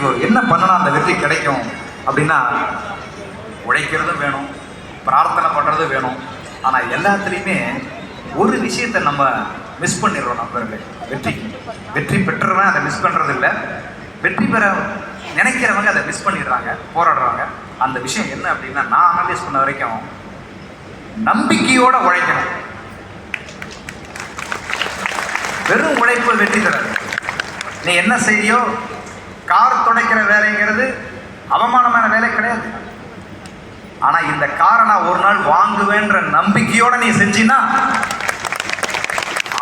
வெற்றி வரும் என்ன பண்ணனா அந்த வெற்றி கிடைக்கும் அப்படின்னா உழைக்கிறதும் வேணும் பிரார்த்தனை பண்ணுறதும் வேணும். ஆனால் எல்லாத்துலேயுமே ஒரு விஷயத்தை நம்ம மிஸ் பண்ணிடுறோம் நண்பர்களே வெற்றி. வெற்றி பெற்றவன் அதை மிஸ் பண்ணுறது இல்லை வெற்றி பெற நினைக்கிறவங்க அதை மிஸ் பண்ணிடுறாங்க போராடுறாங்க. அந்த விஷயம் என்ன அப்படின்னா நான் அனலைஸ் பண்ண வரைக்கும் நம்பிக்கையோட உழைக்கணும். வெறும் உழைப்பு வெற்றி தராது. நீ என்ன செய்யோ கார் துடைக்கிற வேலைங்கிறது அவமானமான வேலை கிடையாது. ஆனா இந்த காரை நான் ஒரு நாள் வாங்குவேன்ற நம்பிக்கையோட நீ செஞ்சினா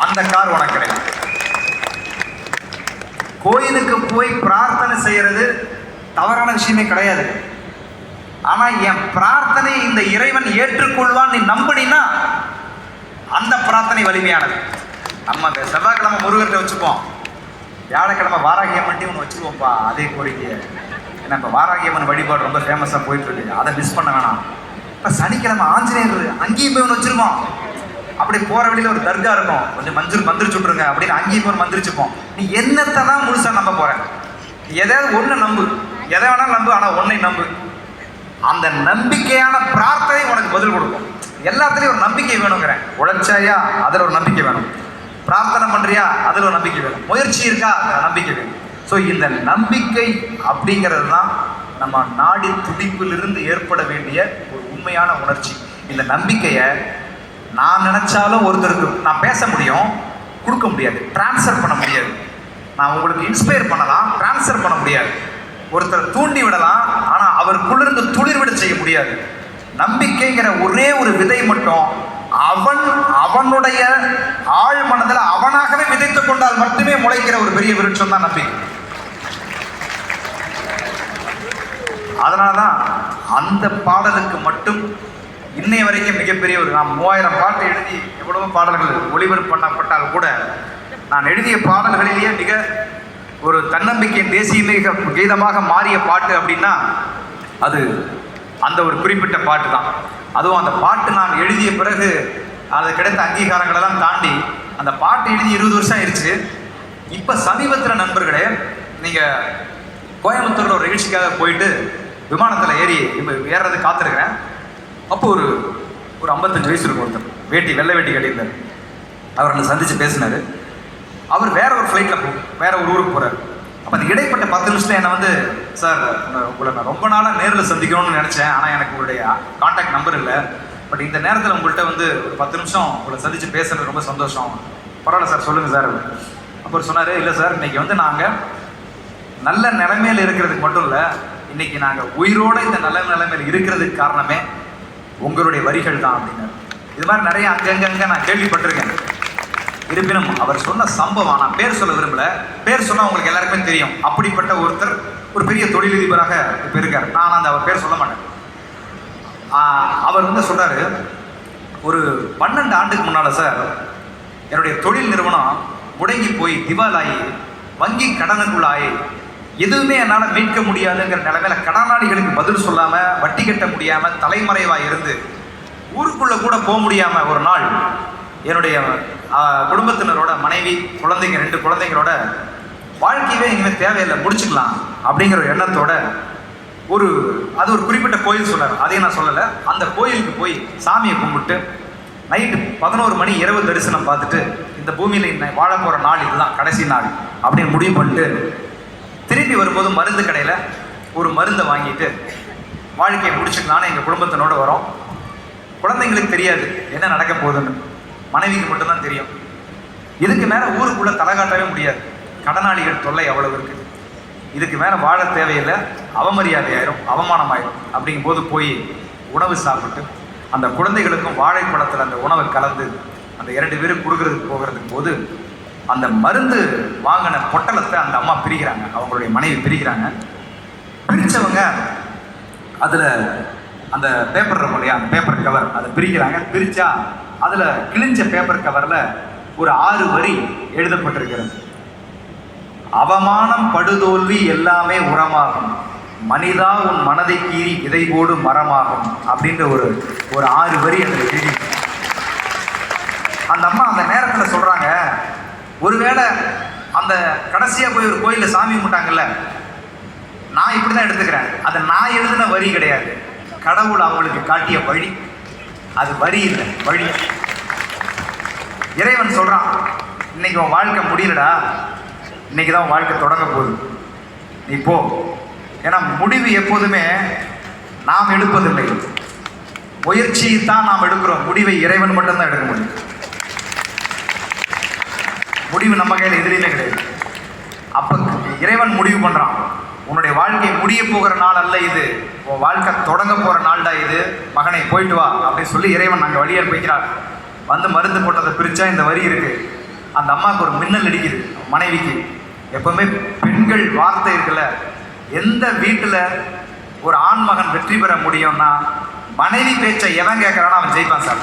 அந்த கார் உனக்கு கிடையாது. கோயிலுக்கு போய் பிரார்த்தனை செய்யறது தவறான விஷயமே கிடையாது. ஆனா என் பிரார்த்தனை இந்த இறைவன் ஏற்றுக்கொள்வான் நீ நம்பினா அந்த பிரார்த்தனை வலிமையானது. நம்ம செவ்வாய்க்கிழமை முருகர்கிட்ட வச்சுப்போம். வியாழக்கிழமை வாராகியம்மன்ட்டி ஒன்று வச்சுருவோம்ப்பா. அதே கோரிக்கையை. ஏன்னா இப்போ வாராகியம்மன் வழிபாடு ரொம்ப ஃபேமஸாக போயிட்டு இருக்கு அதை மிஸ் பண்ண வேணாம். இப்போ சனிக்கிழமை ஆஞ்சநேயர் அங்கேயும் போய் ஒன்று வச்சிருக்கோம். அப்படி போகிற வழியில் ஒரு தர்கா இருக்கும். கொஞ்சம் மஞ்சள் மந்திரிச்சு விட்ருங்க அப்படின்னு அங்கேயும் போய் மந்திரிச்சுப்போம். நீ என்னத்தை தான் முழுசாக நம்ப போகிறேன் எதாவது ஒன்று நம்பு. எதை வேணாலும் நம்பு ஆனால் ஒன்றை நம்பு. அந்த நம்பிக்கையான பிரார்த்தனை உனக்கு பதில் கொடுக்கும். எல்லாத்துலேயும் ஒரு நம்பிக்கை வேணுங்கிறேன். உழைச்சாயா அதில் ஒரு நம்பிக்கை வேணும். பிரார்த்தனை பண்ணுறியா அதில் ஒரு நம்பிக்கை வேணும். முயற்சி இருக்கா? அதில் நம்பிக்கை வேணும். ஸோ இந்த நம்பிக்கை அப்படிங்கிறது தான் நம்ம நாடி துடிப்பிலிருந்து ஏற்பட வேண்டிய ஒரு உண்மையான உணர்ச்சி. இந்த நம்பிக்கையை நான் நினச்சாலும் ஒருத்தருக்கு நான் பேச முடியும் கொடுக்க முடியாது. ட்ரான்ஸ்ஃபர் பண்ண முடியாது. நான் உங்களுக்கு இன்ஸ்பயர் பண்ணலாம் ட்ரான்ஸ்ஃபர் பண்ண முடியாது. ஒருத்தர் தூண்டி விடலாம் ஆனால் அவருக்குள்ளிருந்து துளிர்விட செய்ய முடியாது. நம்பிக்கைங்கிற ஒரே ஒரு விதை மட்டும் அவன் அவனுடைய ஆழ் மனதில் அவனாகவே விதைத்துக் கொண்டால் மட்டுமே முளைக்கிற ஒரு பெரிய விருட்சம் தான் நம்பிக்கை. அதனாலதான் அந்த பாடலுக்கு மட்டும் இன்னைய வரைக்கும் மிகப்பெரிய ஒரு நான் மூவாயிரம் பாட்டு எழுதி எவ்வளவோ பாடல்கள் ஒளிபரப்பு பண்ணப்பட்டால் கூட நான் எழுதிய பாடல்களிலேயே மிக ஒரு தன்னம்பிக்கையின் தேசிய மிக கீதமாக மாறிய பாட்டு அப்படின்னா அது அந்த ஒரு குறிப்பிட்ட பாட்டு தான். அதுவும் அந்த பாட்டு நான் எழுதிய பிறகு அது கிடைத்த அங்கீகாரங்களெல்லாம் தாண்டி அந்த பாட்டு எழுதி இருபது வருஷம் ஆயிடுச்சு இப்போ சமீபத்தில் நண்பர்களே நீங்கள் கோயம்புத்தூரில் ஒரு நிகழ்ச்சிக்காக போயிட்டு விமானத்தில் ஏறி இப்போ ஏறது காத்திருக்கிறேன். அப்போ ஒரு ஒரு ஐம்பத்தஞ்சு வயசு இருக்கும் ஒருத்தர். வேட்டி வெள்ளை வேட்டி கட்டியிருந்தார். அவர் என்னை சந்தித்து பேசினார். அவர் வேற ஒரு ஃப்ளைட்டில் போ வேற ஒரு ஊருக்கு போகிறார் அப்போ அந்த இடைப்பட்ட பத்து நிமிஷத்தில் என்னை வந்து சார் உங்களை- நான் ரொம்ப நாளாக நேரில் சந்திக்கணும்னு நினச்சேன். ஆனால் எனக்கு உங்களுடைய காண்டாக்ட் நம்பர் இல்லை. பட் இந்த நேரத்தில் உங்கள்கிட்ட வந்து ஒரு பத்து நிமிஷம் உங்களை சந்தித்து பேசுறது ரொம்ப சந்தோஷம். பரவாயில்ல சார் சொல்லுங்கள் சார். அப்புறம் சொன்னார் இல்லை சார் இன்னைக்கு வந்து நாங்கள் நல்ல நிலைமையில் இருக்கிறதுக்கு மட்டும் இல்லை இன்றைக்கி நாங்கள் உயிரோட இந்த நல்ல நிலைமையில் இருக்கிறதுக்கு காரணமே உங்களுடைய வரிகள் தான். அப்படின்னாரு. இது மாதிரி நிறைய அங்கங்கங்க நான் கேள்விப்பட்டிருக்கேன். இருப்பினும் அவர் சொன்ன சம்பவம் நான் பேர் சொல்ல விரும்பல. பேர் சொன்னால் உங்களுக்கு எல்லாருக்குமே தெரியும். அப்படிப்பட்ட ஒருத்தர் ஒரு பெரிய தொழிலதிபராக இப்போ இருக்கார். நான் அந்த அவர் பேர் சொல்ல மாட்டேன். அவர் வந்து சொல்கிறார் ஒரு பன்னெண்டு ஆண்டுக்கு முன்னால் சார் என்னுடைய தொழில் நிறுவனம் முடங்கி போய் திவாலாகி வங்கி கடனுக்குள்ளாகி எதுவுமே என்னால் மீட்க முடியாதுங்கிற நிலைமையில கடனாளிகளுக்கு பதில் சொல்லாமல் வட்டி கட்ட முடியாமல் தலைமறைவாக இருந்து ஊருக்குள்ளே கூட போக முடியாமல் ஒரு நாள் என்னுடைய குடும்பத்தினரோட மனைவி குழந்தைங்க ரெண்டு குழந்தைங்களோட வாழ்க்கையவே இனிமேல் தேவையில்லை முடிச்சுக்கலாம் அப்படிங்கிற ஒரு எண்ணத்தோட ஒரு அது ஒரு குறிப்பிட்ட கோயில் சொன்னார். அதையும் நான் சொல்லலை. அந்த கோயிலுக்கு போய் சாமியை கும்பிட்டு நைட்டு பதினோரு மணி இரவு தரிசனம் பார்த்துட்டு இந்த பூமியில் இன்னும் வாழ போகிற நாள் இதுதான் கடைசி நாள் அப்படின்னு முடிவு பண்ணிட்டு திரும்பி வரும்போது மருந்து கடையில் ஒரு மருந்தை வாங்கிட்டு வாழ்க்கையை முடிச்சுக்கலான்னு எங்கள் குடும்பத்தினோட வரோம். குழந்தைங்களுக்கு தெரியாது என்ன நடக்க போகுதுன்னு. மனைவிக்கு மட்டும்தான் தெரியும். இதுக்கு மேலே ஊருக்குள்ளே தலை காட்டவே முடியாது. கடனாளிகள் தொல்லை அவ்வளவு இருக்குது இதுக்கு மேலே வாழ தேவையில்லை. அவமரியாதை ஆயிரும் அவமானம் ஆயிரும் அப்படிங்கும்போது போய் உணவு சாப்பிட்டு அந்த குழந்தைகளுக்கும் வாழைப்பழத்தில் அந்த உணவை கலந்து அந்த இரண்டு பேரும் கொடுக்கறதுக்கு போகிறதுக்கு போது அந்த மருந்து வாங்கின பொட்டலத்தை அந்த அம்மா பிரிக்கிறாங்க. அவங்களுடைய மனைவி பிரிக்கிறாங்க. பிரித்தவங்க அதில் அந்த பேப்பர் இருக்கும் இல்லையா? அந்த பேப்பர் கவர் அதை பிரிக்கிறாங்க. பிரித்தா அதில் கிழிஞ்ச பேப்பர் கவரில் ஒரு ஆறு வரி எழுதப்பட்டிருக்கிறது. அவமானம் படுதோல்வி எல்லாமே உரமாகும். மனிதா உன் மனதை கீறி இதை போடு மரமாகும் அப்படின்ற ஒரு ஒரு ஆறு வரி அதில் எழுதி அந்த அம்மா அந்த நேரத்தில் சொல்கிறாங்க ஒருவேளை அந்த கடைசியாக போய் ஒரு கோயிலில் சாமி கும்பிட்டாங்கல்ல நான் இப்படி தான் எடுத்துக்கிறேன். அது நான் எழுதின வரி கிடையாது. கடவுள் அவங்களுக்கு காட்டிய வழி. அது வரி இல்லை வழி. இறைவன் சொல்கிறான் இன்னைக்கு உன் வாழ்க்கை முடியலடா. இன்னைக்கு தான் உன் வாழ்க்கை தொடங்க போகுது. நீ போ. ஏன்னா முடிவு எப்போதுமே நாம் எடுப்பதில்லை. முயற்சி தான் நாம் எடுக்கிறோம். முடிவை இறைவன் மட்டும்தான் எடுக்க முடியும். முடிவு நம்ம கையில் எதிரிலே கிடையாது. அப்போ இறைவன் முடிவு பண்ணுறான் உன்னுடைய வாழ்க்கை முடிய போகிற நாள் அல்ல இது. உன் வாழ்க்கை தொடங்க போற நாள்டா இது. மகனை போயிட்டு வா அப்படின்னு சொல்லி இறைவன் அங்கே வழி அனுப்பிக்கிறார் வந்து மருந்து போட்டதை பிரித்தா இந்த வரி இருக்குது அந்த அம்மாவுக்கு ஒரு மின்னல் அடிக்குது மனைவிக்கு. எப்பவுமே பெண்கள் வார்த்தை இருக்குல்ல எந்த வீட்டில் ஒரு ஆண் மகன் வெற்றி பெற முடியும்னா மனைவி பேச்சை எவன் கேட்குறானோ அவன் ஜெயிப்பான் சார்.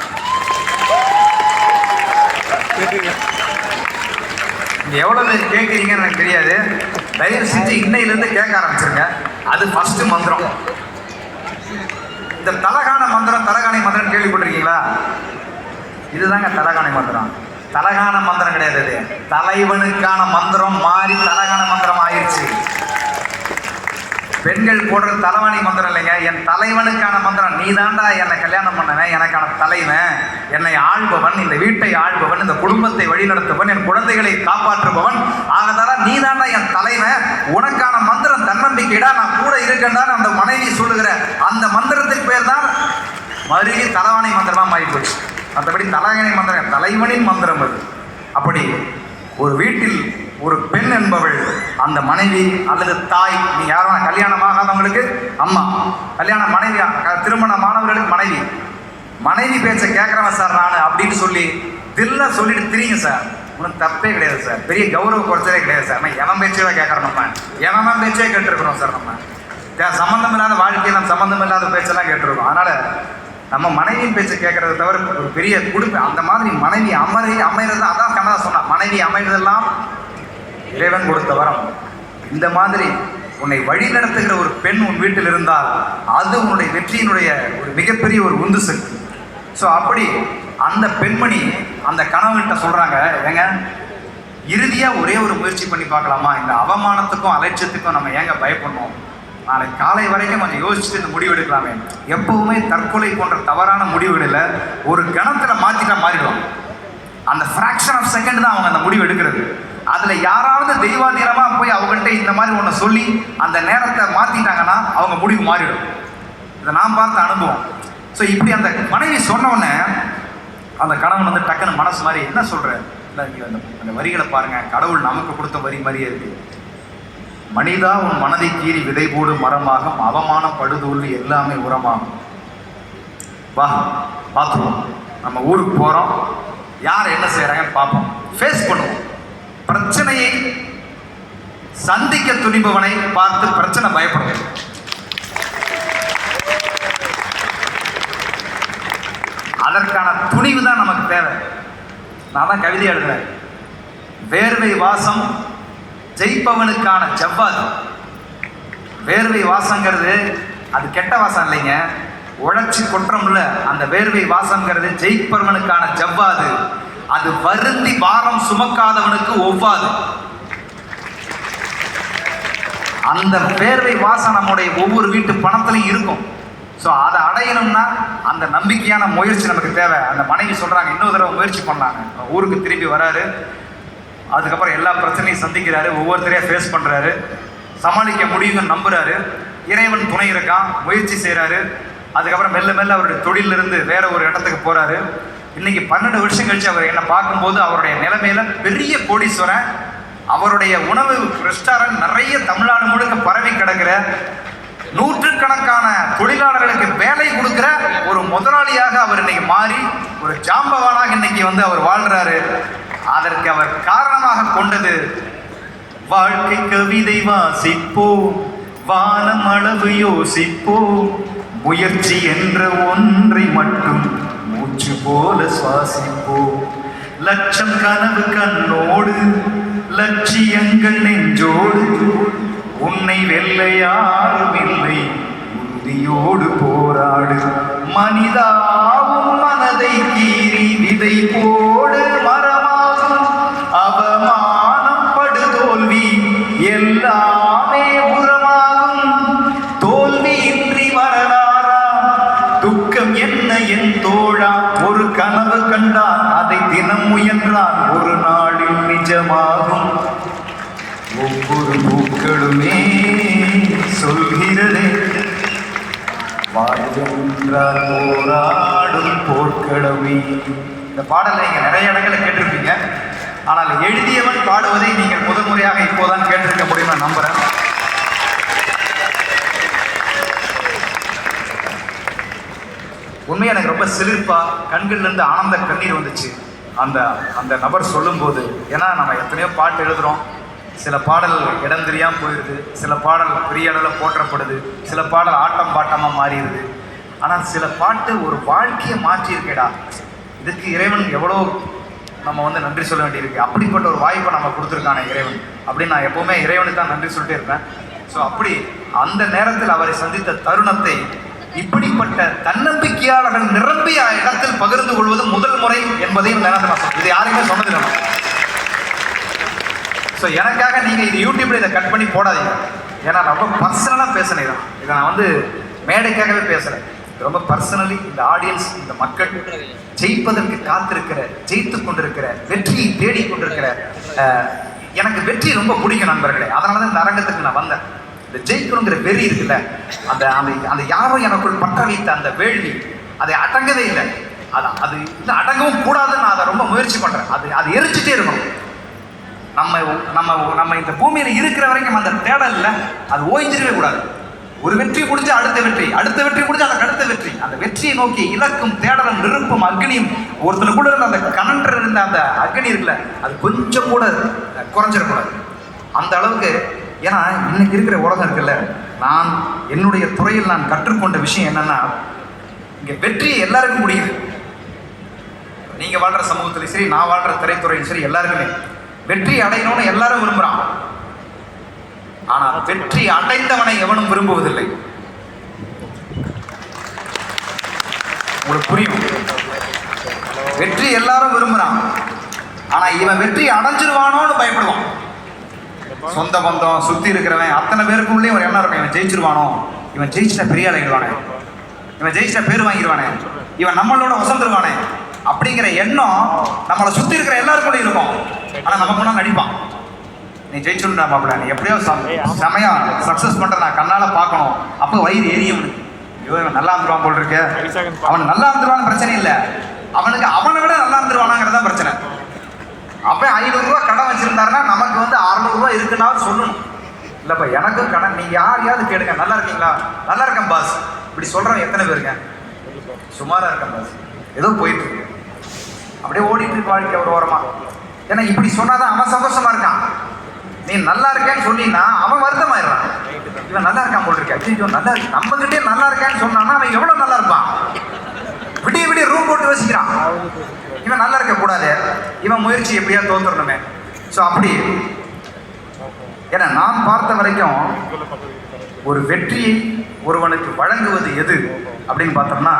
எவ்வளோ பேர் கேட்குறீங்கன்னு எனக்கு தெரியாது. தயவு செஞ்சு இன்னையிலேருந்து கேட்க ஆரம்பிச்சிருங்க. அது ஃபர்ஸ்ட் மந்திரம். இந்த தலகான மந்திரம் தலகாணி மந்திரம் கேள்விப்பட்டிருக்கீங்களா? இதுதாங்க தலகாணி மந்திரம். தலகான மந்திரம் கிடையாது தலைவனுக்கான மந்திரம் மாறி தலகான மந்திரம் ஆயிடுச்சு. பெண்கள் போடுற தலைவணி மந்திரம் இல்லைங்க. என் தலைவனுக்கான மந்திரம் நீ தாண்டா என்னை கல்யாணம் பண்ணவன் எனக்கான தலைவன். என்னை ஆள்பவன் இந்த வீட்டை ஆள்பவன் இந்த குடும்பத்தை வழிநடத்துபவன் என் குழந்தைகளை காப்பாற்றுபவன். ஆகதாரா நீ தாண்டா என் தலைவன். உனக்கான மந்திரம் தன்னம்பிக்கைடா நான் கூட இருக்கேன்டான்னு அந்த மனைவி சொல்லுகிற அந்த மந்திரத்துக்கு பேர் தான் மறுபடியும் தலைவாணி மந்திரமா மாறி போச்சு மற்றபடி தலைவணி மந்திரம் தலைவனின் மந்திரம் அது. அப்படி ஒரு வீட்டில் ஒரு பெண் என்பவள் அந்த மனைவி அல்லது தாய் நீ யாரும் கல்யாணம் ஆகாதவங்களுக்கு அம்மா கல்யாணம் மனைவி திருமண திருமணமானவர்களுக்கு மனைவி. மனைவி பேச்சை கேட்குறவன் சார் நான் அப்படின்னு சொல்லி தில்ல சொல்லிட்டு திரியுங்க சார். ஒன்றும் தப்பே கிடையாது சார். பெரிய கௌரவ குறைச்சலே கிடையாது சார். நம்ம எவன் பேச்சே தான் கேட்குறோம் நம்ம. எவன் பேச்சே கேட்டுருக்குறோம் சார் நம்ம. சம்மந்தம் இல்லாத வாழ்க்கையில் நம்ம சம்மந்தம் இல்லாத பேச்செல்லாம் கேட்டிருக்கோம். அதனால் நம்ம மனைவியின் பேச்சை கேட்கறத தவிர ஒரு பெரிய குடும்பம். அந்த மாதிரி மனைவி அமரை அமைகிறது அதான் கண்ணதா சொன்னான். மனைவி அமைறதெல்லாம் இறைவன் கொடுத்த வரம். இந்த மாதிரி உன்னை வழி நடத்துகிற ஒரு பெண் உன் வீட்டில் இருந்தால் அது உன்னுடைய வெற்றியினுடைய ஒரு மிகப்பெரிய ஒரு உந்து சக்தி. ஸோ அப்படி அந்த பெண்மணி அந்த கணவன்கிட்ட சொல்கிறாங்க ஏங்க இறுதியாக ஒரே ஒரு முயற்சி பண்ணி பார்க்கலாமா? இந்த அவமானத்துக்கும் அலட்சியத்துக்கும் நம்ம ஏங்க பயப்படணும்? நாளைக்கு காலை வரைக்கும் கொஞ்சம் யோசிச்சுட்டு இந்த முடிவு எடுக்கலாமே. எப்பவுமே தற்கொலை போன்ற தவறான முடிவுகளில் ஒரு கணத்தில் மாற்றிட்டா மாறிடும் அந்த ஃப்ராக்ஷன் ஆஃப் செகண்ட் தான் அவங்க அந்த முடிவு எடுக்கிறது. அதுல யாராவது தெய்வாதீனமா போய் அவங்கள்ட்ட இந்த மாதிரி ஒன்று சொல்லி அந்த நேரத்தை மாத்திட்டாங்கன்னா அவங்க முடிவு மாறிடும். இதை நான் பார்த்த அனுபவம். ஸோ இப்படி அந்த மனைவி சொன்ன உடனே அந்த கணவன் வந்து டக்குன்னு மனசு மாதிரி என்ன சொல்கிற இல்லை அந்த அந்த வரிகளை பாருங்க. கடவுள் நமக்கு கொடுத்த வரி மாதிரியே இருக்கு. மனிதா உன் மனதை கீறி விதை போடும் மரமாகும். அவமானம் படுதூள் எல்லாமே உரமாகும். வா பார்த்துருவோம். நம்ம ஊருக்கு போகிறோம் யார் என்ன செய்கிறாங்கன்னு பார்ப்போம். ஃபேஸ் பண்ணுவோம். பிரச்சனையை சந்திக்க துணிபவனை பார்த்து பிரச்சனை பயப்படும். அதற்கான துணிவு தான் நமக்கு தேவை. நான் தான் கவிதை எழுதுறேன். வேர்வை வாசம் ஜெயிப்பவனுக்கான ஜவ்வாது. வேர்வை வாசங்கிறது அது கெட்ட வாசம் இல்லைங்க. உழைச்சி கொற்றமில்ல அந்த வேர்வை வாசங்கிறது ஜெயிப்பவனுக்கான ஜவ்வாது. அது வருந்தி பாரம் சுமக்காதவனுக்கு ஒவ்வாது. அந்த பேர்வை வாசம் நம்முடைய ஒவ்வொரு வீட்டு பணத்துலையும் இருக்கும். ஸோ அதை அடையணும்னா அந்த நம்பிக்கையான முயற்சி நமக்கு தேவை. அந்த மனைவி சொல்கிறாங்க இன்னொரு தடவை முயற்சி பண்ணாங்க ஊருக்கு திரும்பி வராரு. அதுக்கப்புறம் எல்லா பிரச்சனையும் சந்திக்கிறாரு. ஒவ்வொருத்தரையும் ஃபேஸ் பண்ணுறாரு சமாளிக்க முடியும்னு நம்புறாரு. இறைவன் துணை இருக்கான். முயற்சி செய்கிறாரு அதுக்கப்புறம் மெல்ல மெல்ல அவருடைய தொழிலிருந்து வேற ஒரு இடத்துக்கு போகிறாரு இன்னைக்கு பன்னெண்டு வருஷம் கழிச்சு அவர் என்னை பார்க்கும்போது அவருடைய நிலைமையில பெரிய கோடீஸ்வரன் அவருடைய உணவு ரெஸ்டாரண்ட் நிறைய தமிழ்நாடு முழுக்க பரவி கிடக்கிற நூற்றுக்கணக்கான தொழிலாளர்களுக்கு வேலை கொடுக்கிற ஒரு முதலாளியாக அவர் இன்னைக்கு மாறி ஒரு ஜாம்பவானாக இன்னைக்கு வந்து அவர் வாழ்றாரு. அதற்கு அவர் காரணமாக கொண்டது வாழ்க்கை கவிதை வாசிப்போம் வானம் அளவு யோசிப்போம் முயற்சி என்ற ஒன்றை மட்டும் மூச்சு போல சுவாசிப்போம் லட்சம் கனவு கண்ணோடு லட்சியங்கள் நெஞ்சோடு. உன்னை வெல்ல யாரும் இல்லை உறுதியோடு போராடு. மனிதாவும் மனதை கீறி விதை போடு ஈரமாகும் ஒவ்வொரு பூக்களுமே சொல்கிறதே. வாழ்கின்றார் போராடும் போர்க்கடமே இந்த பாடலை நீங்கள் நிறைய இடங்களில் கேட்டிருப்பீங்க. ஆனால் எழுதியவன் பாடுவதை நீங்கள் முதல் முறையாக இப்போதான் கேட்டிருக்க முடியும்னு நம்புகிறேன் உண்மையாக எனக்கு ரொம்ப சிலிர்ப்பாக கண்கள்லேருந்து ஆனந்த கண்ணீர் வந்துச்சு. அந்த அந்த நபர் சொல்லும்போது ஏன்னா நம்ம எத்தனையோ பாட்டு எழுதுகிறோம் சில பாடல் இடம் தெரியாமல் போயிடுது சில பாடல் பெரிய அளவில் போற்றப்படுது. சில பாடல் ஆட்டம் பாட்டமாக மாறிடுது. ஆனால் சில பாட்டு ஒரு வாழ்க்கையை மாற்றியிருக்கேடா. இதுக்கு இறைவன் எவ்வளோ நம்ம வந்து நன்றி சொல்ல வேண்டியிருக்கு. அப்படிப்பட்ட ஒரு வாய்ப்பை நம்ம கொடுத்துருக்கானே இறைவன். அப்படின்னு நான் எப்போவுமே இறைவனுக்கு தான் நன்றி சொல்லிட்டு இருப்பேன். ஸோ அப்படி அந்த நேரத்தில் அவரை சந்தித்த தருணத்தை இப்படிப்பட்ட தன்னம்பிக்கையாளர்கள் நிரம்பிய இடத்தில் பகிர்ந்து கொள்வது முதல் முறை என்பதையும் நினைக்கிறோம் இது யாருமே சொன்னதில்லை நான். ஸோ எனக்காக நீங்கள் இது யூடியூப்ல இதை கட் பண்ணி போடாதீங்க. ஏன்னா ரொம்ப பர்சனலாக பேசினேன் இதை. இதை நான் வந்து மேடைக்காகவே பேசுகிறேன் ரொம்ப பர்சனலி இந்த ஆடியன்ஸ் இந்த மக்கள் ஜெயிப்பதற்கு காத்திருக்கிற ஜெயித்து கொண்டிருக்கிற வெற்றியை தேடி கொண்டிருக்கிற எனக்கு வெற்றி ரொம்ப பிடிக்கும் நண்பர்களே. அதனால தான் இந்த அரங்கத்துக்கு நான் வந்தேன். இந்த ஜெயிக்கணுங்கிற வெறி இருக்குல்ல அந்த அந்த அந்த யாரோ எனக்குள் பற்ற வைத்த அந்த வேள்வி அதை அடங்கவே இல்லை. அது அது இல்லை அடங்கவும் கூடாதுன்னு நான் அதை ரொம்ப முயற்சி பண்ணுறேன் அது அது எரிச்சிட்டே இருக்கணும். நம்ம நம்ம நம்ம இந்த பூமியில் இருக்கிற வரைக்கும் அந்த தேடல்ல அது ஓய்ஞ்சிடவே கூடாது. ஒரு வெற்றி முடிஞ்சு அடுத்த வெற்றி அடுத்த வெற்றி முடிஞ்சு அதுக்கு அடுத்த வெற்றி. அந்த வெற்றியை நோக்கி இலக்கும் தேடலும் நெருப்பும் அக்னியும் ஒருத்தனுக்குள்ள இருந்த அந்த கனன்ற இருந்த அந்த அக்னி இருக்குல்ல அது கொஞ்சம் கூட குறைஞ்சிடக்கூடாது. அந்த அளவுக்கு ஏன்னா இன்னைக்கு இருக்கிற உலகம் இருக்குல்ல நான் என்னுடைய துறையில் நான் கற்றுக்கொண்ட விஷயம் என்னன்னா இங்கே வெற்றி எல்லாருக்கும் முடியுது. நீங்கள் வாழ்கிற சமூகத்துலையும் சரி நான் வாழ்கிற திரைத்துறையும் சரி எல்லாருக்குமே. வெற்றி அடையணும்னு எல்லாரும் விரும்புகிறான் ஆனால் வெற்றி அடைந்தவனை எவனும் விரும்புவதில்லை. உங்களுக்கு புரியும்? வெற்றி எல்லாரும் விரும்புகிறான் ஆனால் இவன் வெற்றி அடைஞ்சிருவானோன்னு பயப்படுவான். சொந்த பந்தம் சுத்தி இருக்கிறவன் அத்தனை பேருக்குள்ளேயும் ஒரு எண்ணம் இருக்கும். இவன் ஜெயிச்சிருவானோ? இவன் ஜெயிச்சிட்ட பெரிய ஆளாயிடுவானே இவன் ஜெயிச்சிட்ட பேர் வாங்கிடுவானே. இவன் நம்மளோட வசந்துருவானே அப்படிங்கிற எண்ணம் நம்மளை சுத்தி இருக்கிற எல்லாருக்குள்ளே இருக்கும். ஆனா நம்ம முன்னாடி நடிப்பான். நீ ஜெயிச்சுடா மாப்பிள்ள. நீ எப்படியோ சம்- செமையா சக்சஸ் பண்ற நான் கண்ணால பார்க்கணும். அப்போ வயிறு எரியும். ஐயோ இவன் நல்லா இருந்துருவான் போல் இருக்கு. அவன் நல்லா இருந்துருவான்னு பிரச்சனை இல்லை. அவனுக்கு அவனை விட நல்லா இருந்துருவானாங்கிறதான் பிரச்சனை. அப்போ ஐநூறுரூவா கடன் வச்சுருந்தாருன்னா நமக்கு வந்து அறநூறுவா இருக்குன்னாலும் சொல்லணும். இல்லைப்பா எனக்கும் கடன் நீங்கள் யாரையாவது கேடுங்க நல்லா இருக்கீங்களா? நல்லா இருக்கேன் பாஸ் இப்படி சொல்கிறவன் எத்தனை பேருங்க சுமாராக இருக்கேன் பாஸ் ஏதோ போயிட்டு இருக்கு. அப்படியே ஓடிட்டு இருக்கு வாழ்க்கை ஒரு ஓரமாக ஏன்னா இப்படி சொன்னாதான் அவன் சந்தோஷமா இருக்கான். நீ நல்லா இருக்கேன்னு சொன்னீங்கன்னா அவன் வருத்தமாயிடுறான். இவன் நல்லா இருக்கான் போல் இருக்கேன் ஐயோ நல்லா இருக்கு. நம்மகிட்டே நல்லா இருக்கேன்னு சொன்னான்னா அவன் எவ்வளோ நல்லா இருப்பான்? விடிய விடிய ரூம் போட்டு வசிக்கிறான் இவன் நல்லா இருக்கக்கூடாது இவன் முயற்சி எப்படியா தோத்துடணுமே. ஸோ அப்படி. ஏன்னா நான் பார்த்த வரைக்கும் ஒரு வெற்றியை ஒருவனுக்கு வழங்குவது எது அப்படின்னு பார்த்தோம்னா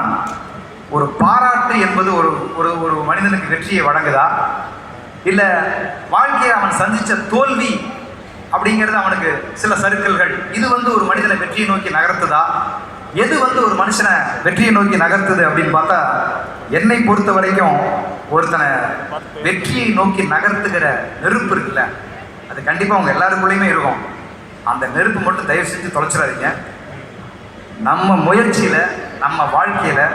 ஒரு பாராட்டு என்பது ஒரு ஒரு ஒரு மனிதனுக்கு வெற்றியை வழங்குதா? இல்லை வாழ்க்கையை அவன் சந்தித்த தோல்வி அப்படிங்கிறது அவனுக்கு சில சறுக்கல்கள் இது வந்து ஒரு மனிதனை வெற்றியை நோக்கி நகர்த்துதா? எது வந்து ஒரு மனுஷனை வெற்றியை நோக்கி நகர்த்துது அப்படின்னு பார்த்தா என்னை பொறுத்த வரைக்கும் ஒருத்தனை வெற்றியை நோக்கி நகர்த்துகிற நெருப்பு இருக்குல்ல அது கண்டிப்பாக அவங்க எல்லாருக்குள்ளேயுமே இருக்கும். அந்த நெருப்பு மட்டும் தயவு செஞ்சு தொலைச்சிடாதீங்க. நம்ம முயற்சியில் நம்ம வாழ்க்கையில்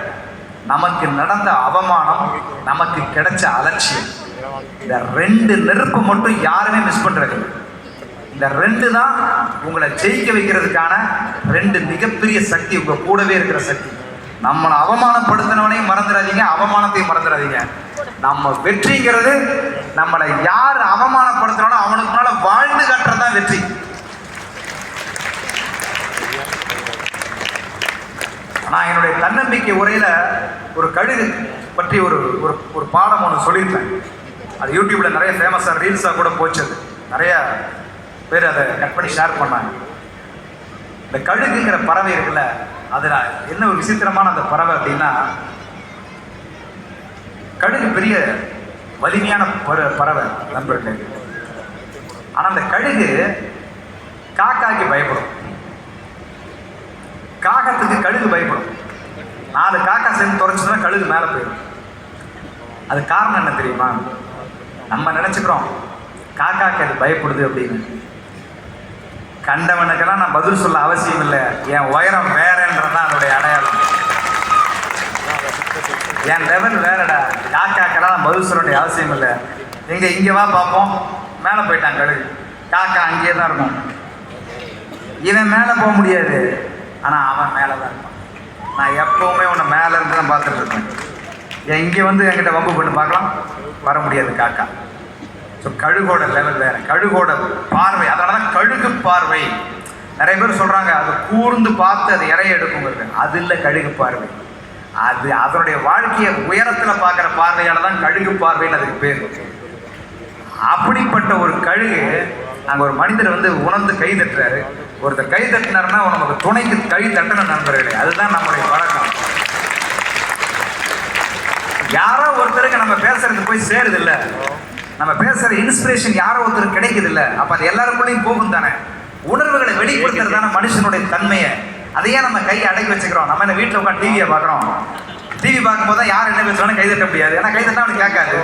நமக்கு நடந்த அவமானம் நமக்கு கிடைச்ச அலட்சியம் இந்த ரெண்டு நெருப்பு மட்டும் யாருமே மிஸ் பண்ணுறது இந்த ரெண்டு தான் உங்களை ஜெயிக்க வைக்கிறதுக்கான ரெண்டு மிகப்பெரிய சக்தி உங்கள் கூடவே இருக்கிற சக்தி. நம்மளை அவமானப்படுத்தினவனையும் மறந்துடாதீங்க அவமானத்தையும் மறந்துடாதீங்க. நம்ம வெற்றிங்கிறது நம்மளை யார் அவமானப்படுத்துறானோ அவனுக்கு மேல வாழ்ந்து காட்டுறது தான் வெற்றி. நான் என்னுடைய தன்னம்பிக்கை உரையில ஒரு கழுகு பற்றி ஒரு ஒரு ஒரு பாடம் ஒன்று சொல்லியிருப்பேன். அது யூடியூப்ல நிறைய ஃபேமஸாக ரீல்ஸாக கூட போச்சது நிறைய பேர் அதை கட் பண்ணி ஷேர் பண்ணாங்க. இந்த கழுகுங்கிற பறவை இருக்குல்ல அதில் என்ன ஒரு விசித்திரமான அந்த பறவை அப்படின்னா கழுகு பெரிய வலிமையான பற பறவை நண்பர்கள். ஆனால் அந்த கழுகு காக்காக்கு பயப்படும். காகத்துக்கு கழுகு பயப்படும். நாலு காக்கா சேர்ந்து துறைச்சுன்னா கழுகு மேலே போயிடும். அது காரணம் என்ன தெரியுமா? நம்ம நினச்சிக்கிறோம் காக்காக்கு அது பயப்படுது அப்படின்னு. கண்டவனுக்கெல்லாம் நான் பதில் சொல்ல அவசியம் இல்லை. என் உயரம் வேறன்றதான் அதனுடைய அடையாளம். என் லெவல் வேறடா. காக்காக்கெல்லாம் நான் பதில் சொல்ல வேண்டிய அவசியம் இல்லை. எங்க இங்கேவா பார்ப்போம் மேலே போயிட்டான் கழுகு. காக்கா அங்கேயே தான் இருக்கும். இவன் மேலே போக முடியாது. ஆனால் அவன் மேலே தான் இருப்பான். நான் எப்பவுமே உன்னை மேலே இருந்து தான் பார்த்துட்டு இருக்கேன். ஏன் இங்கே வந்து என்கிட்ட வம்பு பண்ணி பார்க்கலாம். வர முடியாது காக்கா. ஸோ கழுகோட லெவல் வேற. கழுகோட பார்வை. அதனால தான் கழுகு பார்வை. நிறைய பேர் சொல்கிறாங்க அதை கூர்ந்து பார்த்து அது இறைய எடுக்குங்கிறது. அது இல்லை கழுகு பார்வை. அது அதனுடைய வாழ்க்கையை உயரத்தில் பார்க்குற பார்வையால் தான் கழுகு பார்வைன்னு அதுக்கு பேர் அப்படிப்பட்ட ஒரு கழுகு நாங்கள் ஒரு மனிதர் வந்து உணர்ந்து கை தட்டுறாரு. ஒருத்தர் கை தட்டினாருன்னா நமக்கு துணைக்கு கை தட்டணும் நண்பர்களே அதுதான் நம்முடைய வழக்கம் யாரோ ஒருத்தருக்கு நம்ம பேசுறது போய் சேருது இல்லை. நம்ம பேசுற இன்ஸ்பிரேஷன் யாரோ ஒருத்தருக்கு கிடைக்குது இல்ல அப்ப அது எல்லாருக்குள்ளேயும் போகும் தானே. உணர்வுகளை வெளிப்படுத்துறது தானே மனுஷனுடைய தன்மையை. அதையே நம்ம கையை அடக்கி வச்சுக்கிறோம். நம்ம என்ன வீட்டில் உட்காந்து டிவியை பார்க்குறோம். டிவி பார்க்கும்போது தான் யார் என்ன பேசுவானு கை தட்ட முடியாது. ஏன்னா கை தட்டா அவனுக்கு கேட்காது.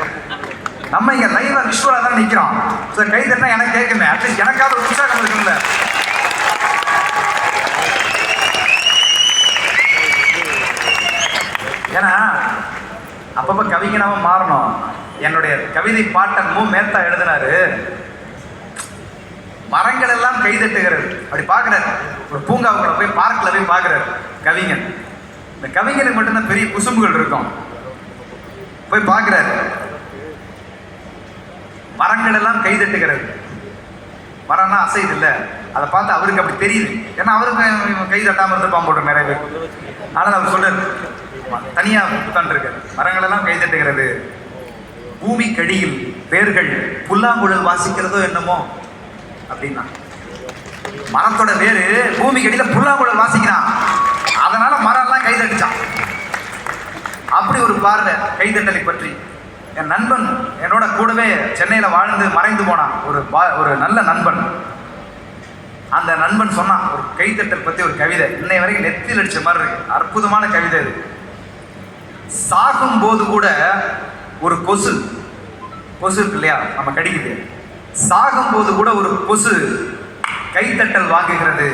நம்ம இங்க லைவா விஷுவலா தான் நிக்கிறோம். ஸோ கை தட்டினா எனக்கு கேட்குமே. அட்லீஸ்ட் எனக்காவது ஒரு உற்சாகம் இருக்குல்ல ஏன்னா அப்பப்ப கவிஞனாவும் மாறணும். என்னுடைய கவிதை பாட்டன் மு மேத்தா எழுதினாரு. மரங்கள் எல்லாம் கைதட்டுகிறது. அப்படி பார்க்குறாரு. ஒரு பூங்காவுக்குள்ள போய் பார்க்கில் போய் பார்க்குறாரு கவிஞன். இந்த கவிஞனுக்கு மட்டும்தான் பெரிய குசும்புகள் இருக்கும். போய் பார்க்குறாரு. மரங்கள் எல்லாம் கைதட்டுகிறது. மரம்னா அசைது இல்லை. அதை பார்த்து அவருக்கு அப்படி தெரியுது. ஏன்னா அவருக்கு கை தட்டாமல் இருந்திருப்பான் போட்டு நிறைய பேர். ஆனால் அவர் சொல்றாரு. தனியாக உட்காந்துருக்காரு மரங்கள் எல்லாம் கை தட்டுகிறது பூமிக்கடியில் வேர்கள் புல்லாங்குழல் வாசிக்கிறதோ என்னமோ? அப்படின்னா. மரத்தோட வேறு பூமிக்கடியில் புல்லாங்குழல் வாசிக்கிறான். அதனால மரம்லாம் கைதடிச்சான் அப்படி ஒரு பார்வை கைதட்டலை பற்றி என் நண்பன் என்னோட கூடவே சென்னையில் வாழ்ந்து மறைந்து போனான். ஒரு பா- ஒரு நல்ல நண்பன். அந்த நண்பன் சொன்னான் ஒரு கைத்தட்டல் பற்றி ஒரு கவிதை. இன்னை வரைக்கும் நெத்தியில் அடித்த மாதிரி இருக்கு. அற்புதமான கவிதை இது. சாகும் போது கூட ஒரு கொசு கொசு இருக்கு இல்லையா நம்ம கடிக்குது. சாகும் போது கூட ஒரு கொசு கைத்தட்டல் வாங்குகிறது.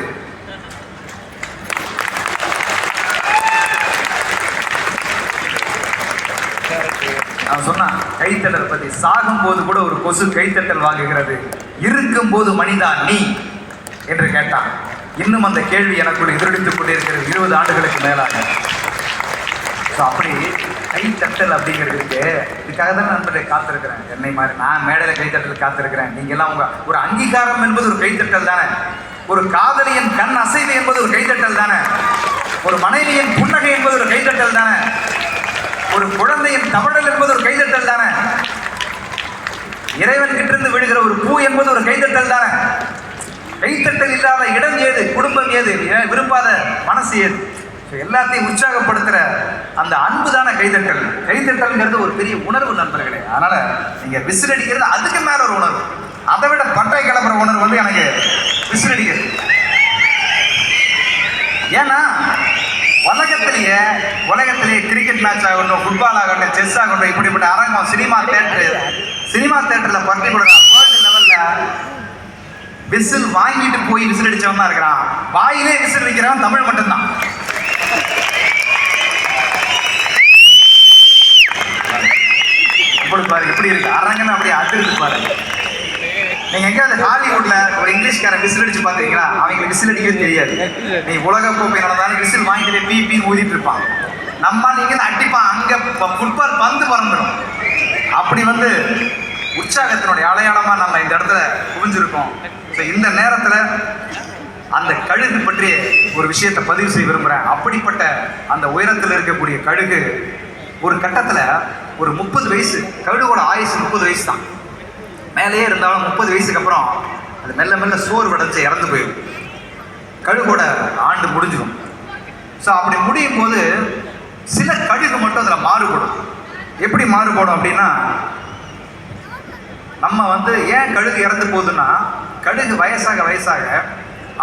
நான் சொன்னான் கைத்தட்டல் பத்தி சாகும் போது கூட ஒரு கொசு கைத்தட்டல் வாங்குகிறது. இருக்கும் போது மனிதா நீ? என்று கேட்டான். இன்னும் அந்த கேள்வி எனக்குள் எதிரொலித்துக் கொண்டிருக்கிறது இருபது ஆண்டுகளுக்கு மேலாக. ஸோ அப்படி கைத்தட்டல் அப்படிங்கிறதுக்கு இதுக்காக தான் நண்பர்களை காத்திருக்கிறேன். என்னை மாதிரி நான் மேடையில் கைத்தட்டல் காத்திருக்கிறேன். நீங்கள்லாம் எல்லாம் ஒரு அங்கீகாரம் என்பது ஒரு கைத்தட்டல் தானே? ஒரு காதலியின் கண் அசைவு என்பது ஒரு கைத்தட்டல் தானே? ஒரு மனைவியின் புன்னகை என்பது ஒரு கைத்தட்டல் தானே? ஒரு குழந்தையின் தவழல் என்பது ஒரு கைதட்டல் தானே? இறைவன் கிட்டிருந்து விழுகிற ஒரு பூ என்பது ஒரு கைதட்டல் தானே? கைத்தட்டல் இல்லாத இடம் ஏது? குடும்பம் ஏது? ஏன் விரும்பாத மனசு ஏது? எல்லாத்தையும் உற்சாகப்படுத்துகிற அந்த அன்பு தானே கைதட்டல். கைதட்டல்ங்கிறது ஒரு பெரிய உணர்வு நண்பர்களே. அதனால நீங்க விசிலடிக்கிறது அதுக்கு மேல ஒரு உணர்வு. அதை விட பட்டை கிளம்புற உணர்வு வந்து எனக்கு விசிலடிக்கிறது. ஏன்னா உலகத்திலேயே உலகத்திலேயே கிரிக்கெட் மேட்ச் ஆகட்டும் ஃபுட்பால் ஆகட்டும் செஸ் ஆகட்டும் இப்படிப்பட்ட அரங்கம் சினிமா தேட்டரு சினிமா தேட்டரில் பர்டிகுலராக வேர்ல்டு லெவலில் விசில் வாங்கிட்டு போய் விசில் அடித்தவன் தான் இருக்கிறான். வாயிலே விசில் அடிக்கிறவன் தமிழ் மட்டும்தான். இப்படி பாருங்க எப்படி இருக்கு? அரங்கன்னு அப்படியே அதிர்ந்து பாருங்க. நீங்க எங்கேயாவது ஹாலிவுட்ல ஒரு இங்கிலீஷ்காரன் விசில் அடிச்சு பாத்தீங்களா அவங்க விசில் அடிக்கவே தெரியாது. நீ உலக கோப்பை நடந்தாலும் விசில் வாங்கிட்டு பி பி ஊதிட்டு இருப்பான். நம்ம நீங்க அடிப்பான். அங்க ஃபுட்பால் பந்து பறந்துடும். அப்படி வந்து உற்சாகத்தினுடைய அடையாளமா நம்ம இந்த இடத்துல குவிஞ்சிருக்கோம். ஸோ இந்த நேரத்துல அந்த கழுகு பற்றி ஒரு விஷயத்தை பதிவு செய்ய விரும்புகிறேன் அப்படிப்பட்ட அந்த உயரத்தில் இருக்கக்கூடிய கழுகு ஒரு கட்டத்தில் ஒரு முப்பது வயசு. கழுகோட ஆயுசு முப்பது வயசு தான் மேலேயே இருந்தாலும் முப்பது வயசுக்கு அப்புறம் அது மெல்ல மெல்ல சோறு வடைஞ்சு இறந்து போயிடும். கழுகோட ஆண்டு முடிஞ்சிடும். ஸோ அப்படி முடியும் போது சில கழுகு மட்டும் அதில் மாறுபடும். எப்படி மாறுபடும் அப்படின்னா நம்ம வந்து ஏன் கழுகு இறந்து போகுதுன்னா கழுகு வயசாக வயசாக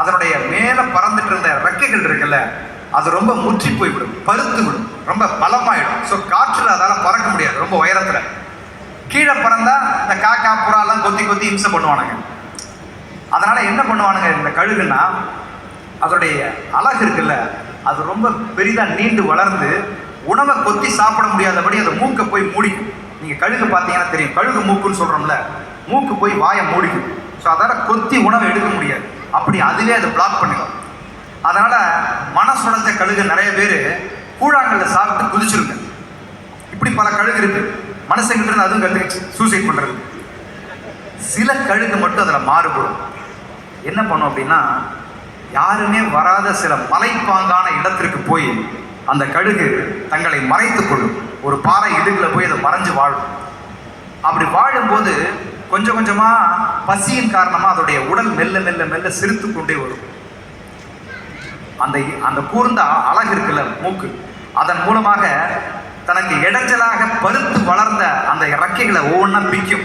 அதனுடைய மேலே பறந்துட்டு இருந்த ரெக்கைகள் இருக்குல்ல அது ரொம்ப முற்றி போய்விடும் பருத்து விடும் ரொம்ப பலமாயிடும். ஸோ காற்றில் அதால் பறக்க முடியாது ரொம்ப உயரத்தில். கீழே பறந்தால் இந்த காக்கா புறாலாம் கொத்தி கொத்தி இம்சை பண்ணுவானுங்க. அதனால் என்ன பண்ணுவானுங்க இந்த கழுகுன்னா அதோடைய அழகு இருக்குல்ல அது ரொம்ப பெரிதாக நீண்டு வளர்ந்து உணவை கொத்தி சாப்பிட முடியாதபடி அதை மூக்கை போய் மூடிக்கும். நீங்கள் கழுகு பார்த்தீங்கன்னா தெரியும். கழுகு மூக்குன்னு சொல்கிறோம்ல மூக்கு போய் வாயை மூடிக்கும். ஸோ அதால் கொத்தி உணவை எடுக்க முடியாது. அப்படி அதுவே அதை பிளாக் பண்ணிடும் அதனால் மனசுடைஞ்ச கழுகு நிறைய பேர் கூழாங்கல்ல சாப்பிட்டு குதிச்சிருங்க. இப்படி பல கழுகு இருக்கு. மனசுங்கிட்டிருந்து அதுவும் கற்றுக்கிச்சு சூசைட் பண்ணுறது சில கழுகு மட்டும் அதில் மாறுபடும். என்ன பண்ணும் அப்படின்னா யாருமே வராத சில மலைப்பாங்கான இடத்திற்கு போய் அந்த கழுகு தங்களை மறைத்து கொள்ளும். ஒரு பாறை இடுக்கில் போய் அதை மறைஞ்சு வாழும். அப்படி வாழும்போது கொஞ்சம் கொஞ்சமாக பசியின் காரணமாக அதோடைய உடல் மெல்ல மெல்ல மெல்ல சிரித்து கொண்டே வரும். அந்த அந்த கூர்ந்த அழகு இருக்குல்ல மூக்கு. அதன் மூலமாக தனக்கு இடைஞ்சலாக பருத்து வளர்ந்த அந்த இறக்கைகளை ஒவ்வொன்றா பிக்கும்.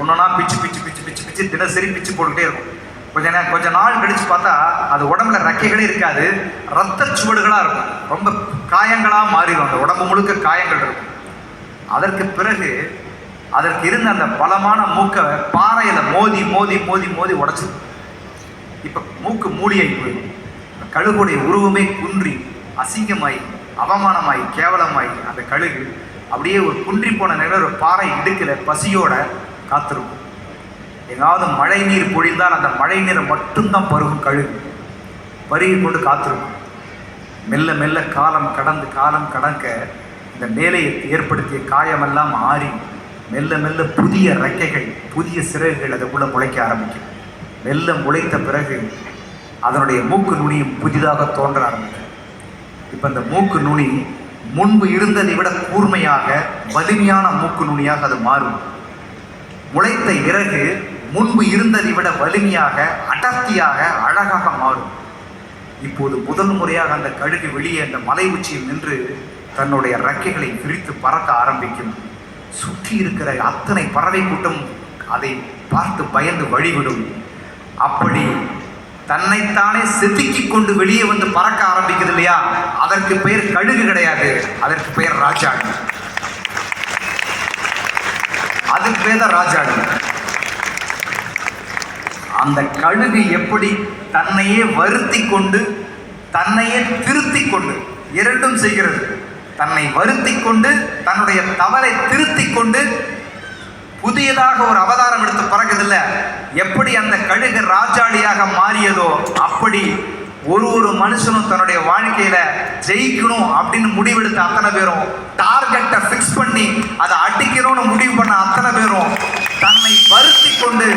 ஒன்றொன்னா பிச்சு பிச்சு பிச்சு பிச்சு பிச்சு தினசரி பிச்சு போட்டுக்கிட்டே இருக்கும். கொஞ்ச நேரம் கொஞ்ச நாள் கழிச்சு பார்த்தா அது உடம்புல ரெக்கைகளே இருக்காது. ரத்த சுவடுகளாக இருக்கும். ரொம்ப காயங்களாக மாறிடும். அந்த உடம்பு முழுக்க காயங்கள் இருக்கும். அதற்கு பிறகு அதற்கு இருந்த அந்த பலமான மூக்கை பாறையில் மோதி மோதி மோதி மோதி உடச்சிடும். இப்போ மூக்கு மூடியை போய் கழுகுடைய உருவமே குன்றி அசிங்கமாய் அவமானமாய் கேவலமாய். அந்த கழுகு அப்படியே ஒரு குன்றி போன நிலையில் ஒரு பாறை இடுக்கில் பசியோட காத்திருக்கும். எங்காவது மழை நீர் பொழிந்தால் அந்த மழை நீரை மட்டும்தான் பருகும் கழுகு. பருகி கொண்டு காத்திருக்கும். மெல்ல மெல்ல காலம் கடந்து காலம் கடக்க இந்த மேலே ஏற்படுத்திய காயமெல்லாம் ஆறி மெல்ல மெல்ல புதிய ரெக்கைகள் புதிய சிறகுகள் அதுக்குள்ளே முளைக்க ஆரம்பிக்கும். மெல்ல முளைத்த பிறகு அதனுடைய மூக்கு நுனியும் புதிதாக தோன்ற ஆரம்பிக்கும். இப்போ இந்த மூக்கு நுனி முன்பு இருந்ததை விட கூர்மையாக வலிமையான மூக்கு நுனியாக அது மாறும். முளைத்த இறகு முன்பு இருந்ததை விட வலிமையாக அடர்த்தியாக அழகாக மாறும். இப்போது முதல் முறையாக அந்த கழுகு வெளியே அந்த மலை உச்சியில் நின்று தன்னுடைய ரெக்கைகளை விரித்து பறக்க ஆரம்பிக்கும். சுற்றி இருக்கிற அத்தனை பறவை கூட்டம் அதை பார்த்து பயந்து வழிவிடும். அப்படி தன்னைத்தானே செதுக்கி கொண்டு வெளியே வந்து பறக்க ஆரம்பிக்குது இல்லையா? அதற்கு பெயர் கழுகு கிடையாது. அதற்கு பெயர் ராஜாடி அதுக்கு பேர் தான் ராஜாடி அந்த கழுகு எப்படி தன்னையே வருத்தி கொண்டு தன்னையே திருத்தி கொண்டு இரண்டும் செய்கிறது. தன்னை வருத்தி கொண்டு தன்னுடைய தவறை திருத்தி கொண்டு புதியதாக ஒரு அவதாரம் எடுத்து பறக்குதில்ல எப்படி அந்த கழுகு ராஜாளியாக மாறியதோ அப்படி ஒரு ஒரு மனுஷனும் தன்னுடைய வாழ்க்கையில ஜெயிக்கணும் அப்படின்னு முடிவெடுத்த அத்தனை பேரும் டார்கெட்டை ஃபிக்ஸ் பண்ணி அதை அடிக்கணும்னு முடிவு பண்ண அத்தனை பேரும் தன்னை வருத்தி கொண்டு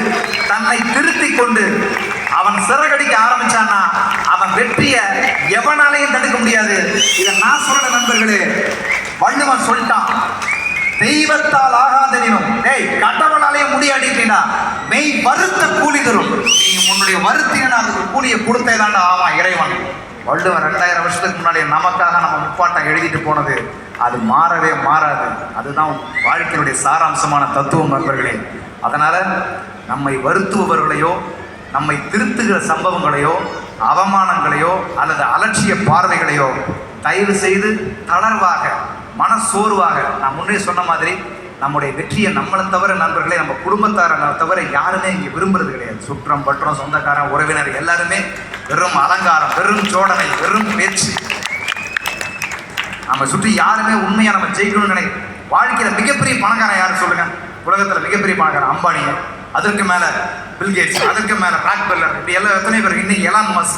தன்னை திருத்தி கொண்டு அவன் சிறகடிக்க ஆரம்பிச்சான்னா அவன் வெற்றியை எவனாலையும் தடுக்க முடியாது. இதை நான் சொல்ற நண்பர்களே வள்ளுவன் சொல்லிட்டான் தெய்வத்தால் ஆகாதெனினும் டேய் கட்டவன் முடியாடிட்டீனா மெய் வருத்த கூலி தரும். நீ உன்னுடைய வருத்தினா அதுக்கு கூலியை கொடுத்தே தாண்டா ஆமா இறைவன். வள்ளுவர் ரெண்டாயிரம் வருஷத்துக்கு முன்னாடி நமக்காக நம்ம முப்பாட்டம் எழுதிட்டு போனது. அது மாறவே மாறாது. அதுதான் வாழ்க்கையினுடைய சாராம்சமான தத்துவம் நண்பர்களே. அதனால் நம்மை வருத்துபவர்களையோ நம்மை திருத்துகிற சம்பவங்களையோ அவமானங்களையோ அல்லது அலட்சிய பார்வைகளையோ தயவு செய்து தளர்வாக மனசோர்வாக நான் முன்னே சொன்ன மாதிரி நம்முடைய வெற்றியை நம்மளை தவிர நண்பர்களே நம்ம குடும்பத்தாரை தவிர யாருமே இங்கே விரும்புறது கிடையாது. சுற்றம் பற்றம் சொந்தக்காரன் உறவினர் எல்லாருமே வெறும் அலங்காரம் வெறும் சோடனை வெறும் பேச்சு. நம்ம சுற்றி யாருமே உண்மையா நம்ம ஜெயிக்கணும்னு நினை வாழ்க்கையில மிகப்பெரிய பணக்காரன் யாரு சொல்லுங்க? உலகத்துல மிகப்பெரிய பணக்காரன் அம்பானி அதற்கு மேல பில்கேட்ஸ் அதற்கு மேல ராக் பெல்லர் இப்படி எல்லாம் எத்தனை பேர் இன்னைக்கு எலான் மாஸ்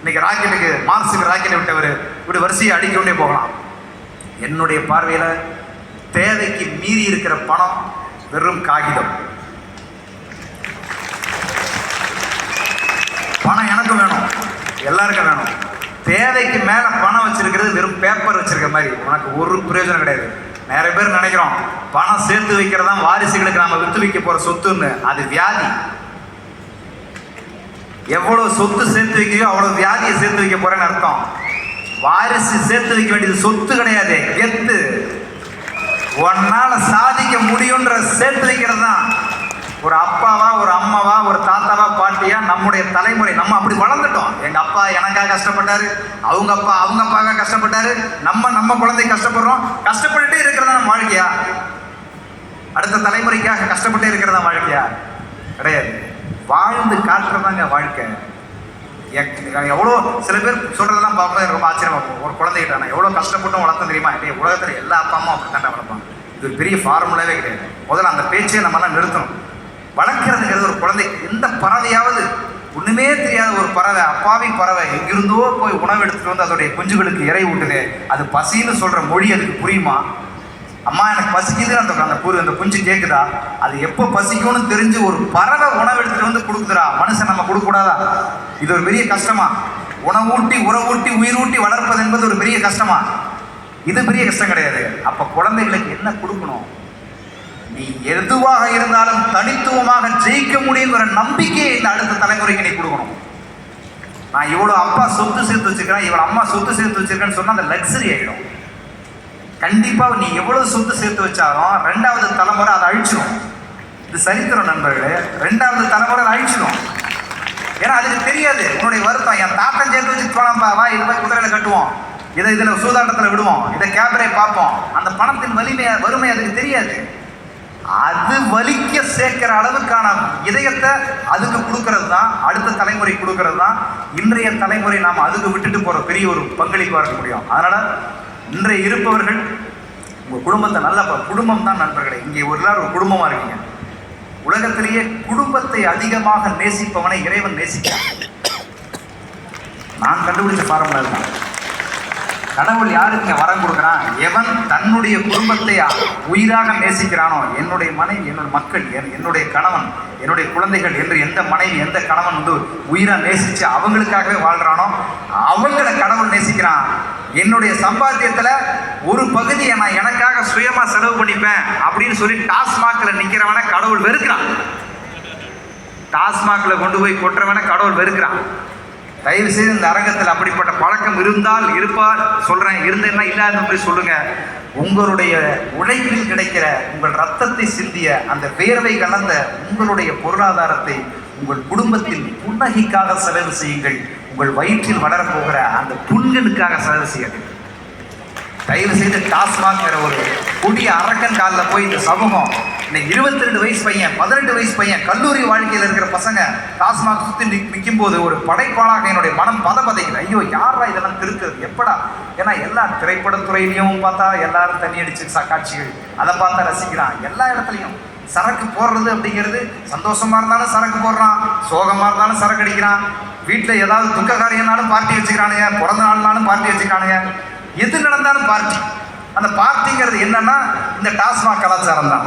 இன்னைக்கு ராக்கெட்டுக்கு மார்ஸுக்கு ராக்கெட் விட்டவர். இப்படி வரிசையை அடிக்க கொண்டே போகலாம். என்னுடைய பார்வையில தேவைக்கு மீறி இருக்கிற பணம் வெறும் காகிதம். பணம் எனக்கும் வேணும். எல்லாருக்கும் வேணும். தேவைக்கு மேல பணம் வச்சிருக்கிறது வெறும் பேப்பர் வச்சிருக்க மாதிரி. உனக்கு ஒரு பிரயோஜனம் கிடையாது. நிறைய பேர் நினைக்கிறோம் பணம் சேர்த்து வைக்கிறதா வாரிசுகளுக்கு நாம வித்து வைக்க போற சொத்துன்னு. அது வியாதி. எவ்வளவு சொத்து சேர்த்து வைக்கையோ அவ்வளவு வியாதியை சேர்த்து வைக்க போறேன்னு அர்த்தம். வாரிசு சேர்த்து வைக்க வேண்டியது சொத்து கிடையாது. கெத்து. உன்னால சாதிக்க முடியுன்ற சேர்த்து வைக்கிறது? தான் ஒரு அப்பாவா ஒரு அம்மாவா ஒரு தாத்தாவா பாட்டியா நம்முடைய தலைமுறை. நம்ம அப்படி வளர்ந்துட்டோம். எங்க அப்பா எனக்காக கஷ்டப்பட்டாரு. அவங்க அப்பா அவங்க அப்பாக்காக கஷ்டப்பட்டாரு. நம்ம நம்ம குழந்தை கஷ்டப்படுறோம். கஷ்டப்பட்டுட்டே இருக்கிறதா நம்ம வாழ்க்கையா? அடுத்த தலைமுறைக்காக கஷ்டப்பட்டே இருக்கிறதா வாழ்க்கையா? கிடையாது. வாழ்ந்து காட்டுறதாங்க வாழ்க்கை. எவ்வளோ சில பேர் சொல்கிறதெல்லாம் பார்ப்போம் எனக்கு ரொம்ப ஆச்சரியமாக இருக்கும். ஒரு குழந்தைகிட்ட நான் எவ்வளோ கஷ்டப்பட்டும் வளர்த்தேன் தெரியுமா? டேய் உலகத்தில் எல்லா அப்பா அம்மா அப்படி தாண்டா வளர்ப்பாங்க. இது ஒரு பெரிய ஃபார்முலாவே கிடையாது. முதல்ல அந்த பேச்சையை நம்மலாம் நிறுத்தணும். வளர்க்குறதுங்கிறது ஒரு குழந்தை. எந்த பறவையாவது ஒன்றுமே தெரியாத ஒரு பறவை அப்பாவி பறவை எங்கிருந்தோ போய் உணவு எடுத்துகிட்டு வந்து அதோடைய குஞ்சுகளுக்கு இறை ஊட்டுது. அது பசின்னு சொல்கிற மொழி அதுக்கு புரியுமா? அம்மா எனக்கு பசிக்குது அந்த அந்த கூறு அந்த குஞ்சு கேட்குதா அது எப்போ பசிக்கும்னு தெரிஞ்சு ஒரு பறவை உணவு எடுத்துகிட்டு வந்து கொடுக்குறா மனுஷன் நம்ம கொடுக்கக்கூடாதா? இது ஒரு பெரிய கஷ்டமா. உணவூட்டி உறவூட்டி உயிரூட்டி வளர்ப்பது என்பது ஒரு பெரிய கஷ்டமா. இது பெரிய கஷ்டம் கிடையாது. அப்போ குழந்தைகளுக்கு என்ன கொடுக்கணும்? நீ எதுவாக இருந்தாலும் தனித்துவமாக ஜெயிக்க முடியுங்கிற நம்பிக்கையை இந்த அடுத்த தலைமுறைக்கு நீ கொடுக்கணும். நான் இவ்வளோ அப்பா சொத்து சேர்த்து வச்சுக்கிறேன் இவ்வளோ அம்மா சொத்து சேர்த்து வச்சிருக்கேன்னு சொன்னால் அந்த லக்ஸரி ஆகிடும் கண்டிப்பாக நீ எவ்வளோ சொத்து சேர்த்து வச்சாலும் ரெண்டாவது தலைமுறை அதை அழிச்சிடும் இது சரித்திரம் நண்பர்களே ரெண்டாவது தலைமுறை அதை அழிச்சிடும் ஏன்னா அதுக்கு தெரியாது. உன்னுடைய வருத்தம் என் தாத்தன் சேர்த்து வச்சு போலாம்ப்பா வா இது போய் குதிரையில் கட்டுவோம். இதை இதில் சூதாட்டத்தில் விடுவோம். இதை கேபரே பார்ப்போம். அந்த பணத்தின் வலிமையை வறுமை அதுக்கு தெரியாது. அது வலிக்க சேர்க்கிற அளவுக்கான இதயத்தை அதுக்கு கொடுக்கறது தான் அடுத்த தலைமுறை கொடுக்கறது தான். இன்றைய தலைமுறை நாம் அதுக்கு விட்டுட்டு போகிற பெரிய ஒரு பங்களிப்பாக இருக்க முடியும். அதனால் இன்றைய இருப்பவர்கள் உங்கள் குடும்பத்தை நல்லா குடும்பம் தான் நண்பர்களே. இங்கே ஒரு எல்லாரும் ஒரு குடும்பமாக இருக்கீங்க. உலகத்திலேயே குடும்பத்தை அதிகமாக நேசிப்பவனை இறைவன் நேசிக்கிறான். நான் கண்டுபிடிச்ச ஃபார்முலா தான் கடவுள் யாருக்கு வரம் கொடுக்குறான்? எவன் தன்னுடைய குடும்பத்தை உயிராக நேசிக்கிறானோ என்னுடைய மனைவி என்னுடைய மக்கள் என்- என்னுடைய கணவன் என்னுடைய குழந்தைகள் என்று எந்த மனைவி எந்த கணவன் வந்து உயிராக நேசித்து அவங்களுக்காகவே வாழ்கிறானோ அவங்கள கடவுள் நேசிக்கிறான். என்னுடைய சம்பாத்தியத்தில் ஒரு பகுதியை நான் எனக்காக சுயமாக செலவு பண்ணிப்பேன் அப்படின்னு சொல்லி டாஸ்மாகில் நிற்கிறவனை கடவுள் வெறுக்கிறான். டாஸ்மாகில் கொண்டு போய் கொட்டுறவனை கடவுள் வெறுக்கிறான். தயவு செய்து இந்த அரங்கத்தில் அப்படிப்பட்ட பழக்கம் இருந்தால் இருப்பால் சொல்கிறேன் இருந்தேன்னா இல்லாத போய் சொல்லுங்க. உங்களுடைய உழைப்பில் கிடைக்கிற உங்கள் ரத்தத்தை சிந்திய அந்த வேர்வை கலந்த உங்களுடைய பொருளாதாரத்தை உங்கள் குடும்பத்தில் புன்னகைக்காக செலவு செய்யுங்கள். உங்கள் வயிற்றில் வளரப்போகிற அந்த புண்களுக்காக செலவு செய்யாது தயவு செய்து டாஸ்மாக்ங்கிற ஒரு புதிய அரக்கன் காலில் போய் இந்த சமூகம் இன்னைக்கு இருபத்தி ரெண்டு வயசு பையன் பதினெட்டு வயசு பையன் கல்லூரி வாழ்க்கையில் இருக்கிற பசங்க டாஸ்மாக் சுற்றி நிற்கும் போது ஒரு படைப்பாளாக என்னுடைய மனம் பத பதைக்குது. ஐயோ யாரா இதெல்லாம் திருக்குறது? எப்படா? ஏன்னா எல்லா திரைப்படத்துறையிலையும் பார்த்தா எல்லாரும் தண்ணி அடிச்சு ச- காட்சிகள் அதை பார்த்தா ரசிக்கிறான். எல்லா இடத்துலையும். சரக்கு போடுறது அப்படிங்கிறது சந்தோஷமாக இருந்தாலும் சரக்கு போடுறான் சோகமாக இருந்தாலும் சரக்கு அடிக்கிறான். வீட்டில் ஏதாவது துக்க காரியம்னாலும் பார்ட்டி வச்சுக்கிறானுங்க பிறந்த நாள்னாலும் பார்ட்டி வச்சுக்கிறானுங்க. எது நடந்தாலும் பார்ட்டி. அந்த பார்ட்டிங்கிறது என்னன்னா இந்த டாஸ்மாக் கலாச்சாரம் தான்.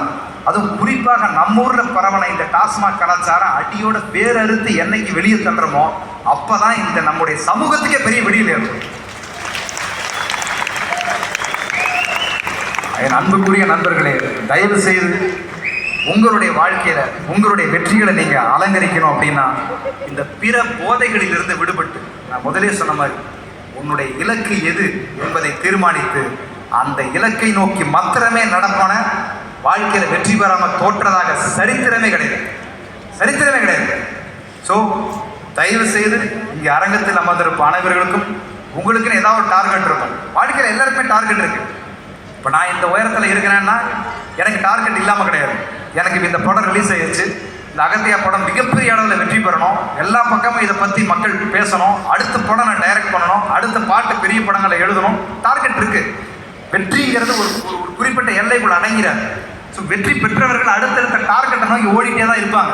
அதுவும் குறிப்பாக நம்ம ஊரில் பரவன இந்த டாஸ்மாக் கலாச்சாரம் அடியோட பேரறுத்து என்னைக்கு வெளியே தள்ளுறோமோ அப்பதான் இந்த நம்முடைய சமூகத்துக்கே பெரிய வெளியில் இருக்கும் என் அன்புக்குரிய நண்பர்களே தயவு செய்து உங்களுடைய வாழ்க்கையில உங்களுடைய வெற்றிகளை நீங்க அலங்கரிக்கணும் அப்படின்னா இந்த பிற போதைகளிலிருந்து விடுபட்டு நான் முதலே சொன்ன மாதிரி உன்னுடைய இலக்கு எது என்பதை தீர்மானித்து அந்த இலக்கை நோக்கி மாத்திரமே நடப்பான வாழ்க்கையில வெற்றி பெறாம தோற்றதாக சரித்திரமே கிடையாது. சரித்திரமே கிடையாது. ஸோ தயவு செய்து இங்கே அரங்கத்தில் அமர்ந்திருப்ப அனைவர்களுக்கும் உங்களுக்குன்னு ஏதாவது ஒரு டார்கெட் இருக்கும். வாழ்க்கையில் எல்லாருக்குமே டார்கெட் இருக்கு. இப்போ நான் இந்த உயரத்தில் இருக்கிறேன்னா எனக்கு டார்கெட் இல்லாமல் கிடையாது. எனக்கு இந்த படம் ரிலீஸ் ஆயிடுச்சு இந்த அகத்தியா படம் மிகப்பெரிய அளவில் வெற்றி பெறணும். எல்லா பக்கமும் இதை பற்றி மக்கள் பேசணும். அடுத்த படம் நான் டைரக்ட் பண்ணணும். அடுத்த பாட்டு பெரிய படங்களை எழுதணும். டார்கெட் இருக்குது வெற்றிங்கிறது ஒரு ஒரு- ஒரு குறிப்பிட்ட எல்லைக்குள் அடங்கிறார். ஸோ வெற்றி பெற்றவர்கள் அடுத்தடுத்த டார்கெட்டை நோக்கி ஓடிட்டே தான் இருப்பாங்க.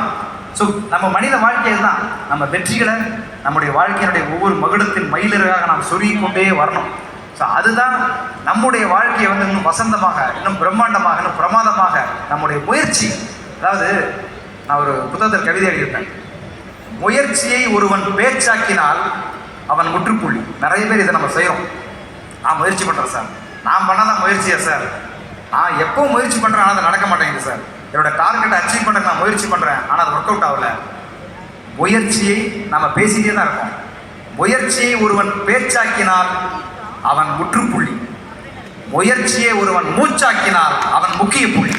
ஸோ நம்ம மனித வாழ்க்கையில் தான் நம்ம வெற்றிகளை நம்முடைய வாழ்க்கையினுடைய ஒவ்வொரு மகுடத்தின் மயிலிறகாக நாம் சொருகிக்கொண்டே வரணும். ஸோ அதுதான் நம்முடைய வாழ்க்கையை வந்து இன்னும் வசந்தமாக இன்னும் பிரம்மாண்டமாக இன்னும் பிரமாதமாக நம்முடைய முயற்சி. அதாவது நான் ஒரு புத்தகத்தில் கவிதை எழுதியிருப்பேன். முயற்சியை ஒருவன் பேச்சாக்கினால் அவன் முற்றுப்புள்ளி. நிறைய பேர் இதை நம்ம செய்கிறோம் நான் முயற்சி பண்ணுறேன் சார். நான் பண்ணதான் முயற்சியா சார்? நான் எப்போ முயற்சி பண்ணுறேன் ஆனால் அது நடக்க மாட்டேங்குது சார். என்னோட டார்கெட்டை அச்சீவ் பண்ண நான் முயற்சி பண்ணுறேன் ஆனால் அது ஒர்க் அவுட் ஆகல. முயற்சியை நம்ம பேசிக்கிட்டே தான் இருக்கோம். முயற்சியை ஒருவன் பேச்சாக்கினால் அவன் முற்றுப்புள்ளி. முயற்சியை ஒருவன் மூச்சாக்கினால் அவன் முக்கிய புள்ளி.